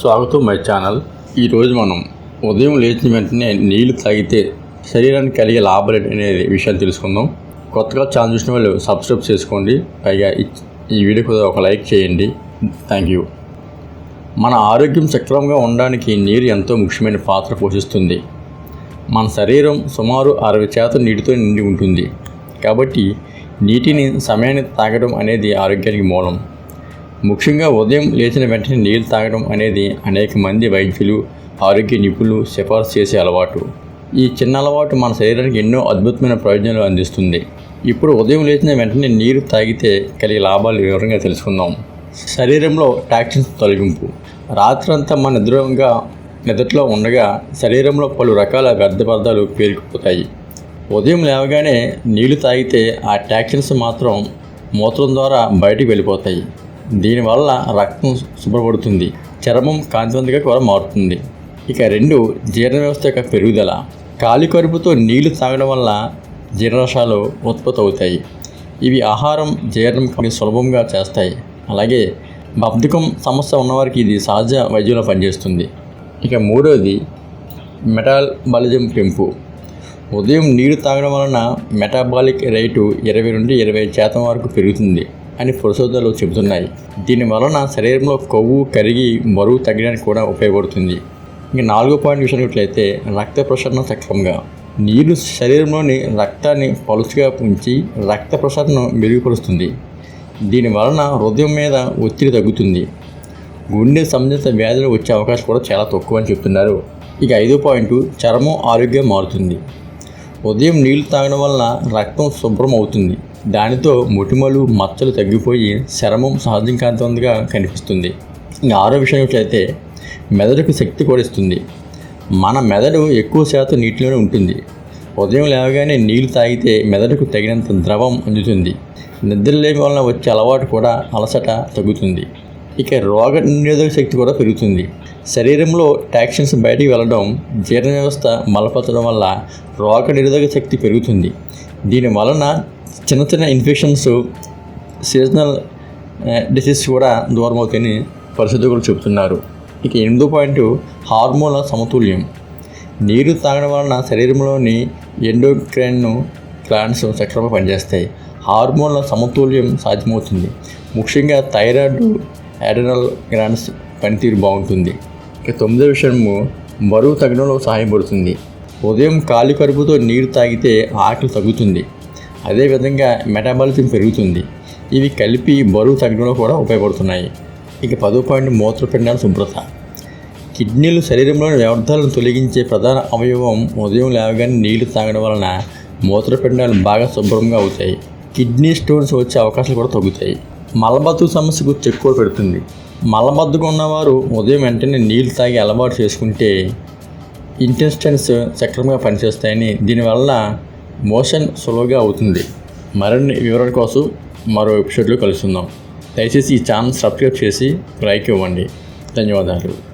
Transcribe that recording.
స్వాగతం my channel. ఈరోజు మనం ఉదయం లేచిన వెంటనే నీళ్ళు తాగితే శరీరానికి కలిగే లాభాలు అనేది విషయాలు తెలుసుకుందాం. కొత్తగా ఛానల్ చూసిన వాళ్ళు సబ్స్క్రైబ్ చేసుకోండి. పైగా ఈ- ఈ వీడియోకి ఒక లైక్ చేయండి. Thank you. మన ఆరోగ్యం సక్రమంగా ఉండడానికి నీరు ఎంతో ముఖ్యమైన పాత్ర పోషిస్తుంది. మన శరీరం సుమారు అరవై శాతం నీటితో నిండి ఉంటుంది. కాబట్టి నీటిని సమయాన్ని తాగడం అనేది ఆరోగ్యానికి మూలం. ముఖ్యంగా ఉదయం లేచిన వెంటనే నీళ్ళు తాగడం అనేది అనేక మంది వైద్యులు ఆరోగ్య నిపుణులు సిఫార్సు చేసే అలవాటు. ఈ చిన్న అలవాటు మన శరీరానికి ఎన్నో అద్భుతమైన ప్రయోజనాలు అందిస్తుంది. ఇప్పుడు ఉదయం లేచిన వెంటనే నీరు తాగితే కలిగే లాభాలు వివరంగా తెలుసుకుందాం. శరీరంలో టాక్సిన్స్ తొలగింపు. రాత్రంతా మన నిద్రంగా నిద్రలో ఉండగా శరీరంలో పలు రకాల వ్యర్థ పదార్థాలు పేరుకుపోతాయి. ఉదయం లేవగానే నీళ్ళు తాగితే ఆ టాక్సిన్స్ మాత్రం మూత్రం ద్వారా బయటికి వెళ్ళిపోతాయి. దీనివల్ల రక్తం శుభ్రపడుతుంది. చర్మం కాంతివంతంగా కూడా మారుతుంది. ఇక రెండు జీర్ణ వ్యవస్థ యొక్క పెరుగుదల. ఖాళీ కరుపుతో నీళ్ళు తాగడం వల్ల జీర్ణరసాలు ఉత్పత్తి అవుతాయి. ఇవి ఆహారం జీర్ణం కొన్ని సులభంగా చేస్తాయి. అలాగే బద్ధకం సమస్య ఉన్నవారికి ఇది సహజ వైద్యంలో పనిచేస్తుంది. ఇక మూడవది మెటాబాలిజం పెంపు. ఉదయం నీరు తాగడం వలన మెటాబాలిక్ రేటు ఇరవై నుండి ఇరవై శాతం వరకు పెరుగుతుంది. అని పరిశోధనలు చెబుతున్నాయి. దీని వలన శరీరంలో కొవ్వు కరిగి బరువు తగ్గడానికి కూడా ఉపయోగపడుతుంది. ఇంకా నాలుగో పాయింట్ చూసినట్లయితే రక్త ప్రసరణ సక్రమంగా. నీరు శరీరంలోని రక్తాన్ని పలుసుగా ఉంచి రక్త ప్రసరణను మెరుగుపరుస్తుంది. దీని వలన హృదయం మీద ఒత్తిడి తగ్గుతుంది. గుండె సంబంధిత వ్యాధులు వచ్చే అవకాశం కూడా చాలా తక్కువ అని చెప్తున్నారు. ఇక ఐదో పాయింట్ చర్మం ఆరోగ్యం మారుతుంది. ఉదయం నీళ్ళు తాగడం వలన రక్తం శుభ్రం అవుతుంది. దానితో మొటిమలు మచ్చలు తగ్గిపోయి చర్మం సహజం కాంతవంతంగా కనిపిస్తుంది ఆరో విషయం మెదడుకు శక్తి కూడా ఇస్తుంది మన మెదడు ఎక్కువ శాతం నీటిలోనే ఉంటుంది. ఉదయం లేవగానే నీళ్ళు తాగితే మెదడుకు తగినంత ద్రవం అందుతుంది. నిద్రలేమి వలన వచ్చే అలవాటు కూడా అలసట తగ్గుతుంది. ఇక రోగ నిరోధక శక్తి కూడా పెరుగుతుంది. శరీరంలో టాక్సిన్స్ బయటికి వెళ్ళడం జీర్ణ వ్యవస్థ మలపరచడం వల్ల రోగ నిరోధక శక్తి పెరుగుతుంది. దీని వలన చిన్న చిన్న ఇన్ఫెక్షన్స్ సీజనల్ డిసీజ్ కూడా దూరం అవుతాయని పరిశోధకులు చెబుతున్నారు. ఇక ఎనిమిదో పాయింట్ హార్మోన్ల సమతుల్యం. నీరు తాగడం వలన శరీరంలోని ఎండోక్రైన్ గ్లాండ్స్ సక్రమంగా పనిచేస్తాయి. హార్మోన్ల సమతుల్యం సాధ్యమవుతుంది. ముఖ్యంగా థైరాయిడ్ అడ్రినల్ గ్లాండ్స్ పనితీరు బాగుంటుంది. ఇక తొమ్మిదో విషయము బరువు తగ్గడంలో సహాయపడుతుంది ఉదయం ఖాళీ కడుపుతో నీరు తాగితే ఆకలి తగ్గుతుంది. అదేవిధంగా మెటాబాలిజం పెరుగుతుంది. ఇవి కలిపి బరువు తగ్గడంలో కూడా ఉపయోగపడుతున్నాయి. ఇక పదో పాయింట్ మూత్రపిండాల శుభ్రత. కిడ్నీలు శరీరంలోని వ్యర్థాలను తొలగించే ప్రధాన అవయవం ఉదయం లేవగానే నీళ్ళు తాగడం వలన మూత్రపిండాలు బాగా శుభ్రంగా అవుతాయి. కిడ్నీ స్టోన్స్ వచ్చే అవకాశాలు కూడా తగ్గుతాయి. మలబద్ధక సమస్యకు చెక్కువ పెడుతుంది. మలబద్ధకం ఉన్నవారు ఉదయం వెంటనే నీళ్ళు తాగి అలవాటు చేసుకుంటే ఇంటెస్టెన్స్ సక్రమంగా పనిచేస్తాయని దీనివల్ల మోషన్ సులువుగా అవుతుంది. మరిన్ని వివరాల కోసం మరో ఎపిసోడ్లో కలుసుకుందాం. దయచేసి ఈ ఛానల్ సబ్స్క్రైబ్ చేసి లైక్ ఇవ్వండి. ధన్యవాదాలు.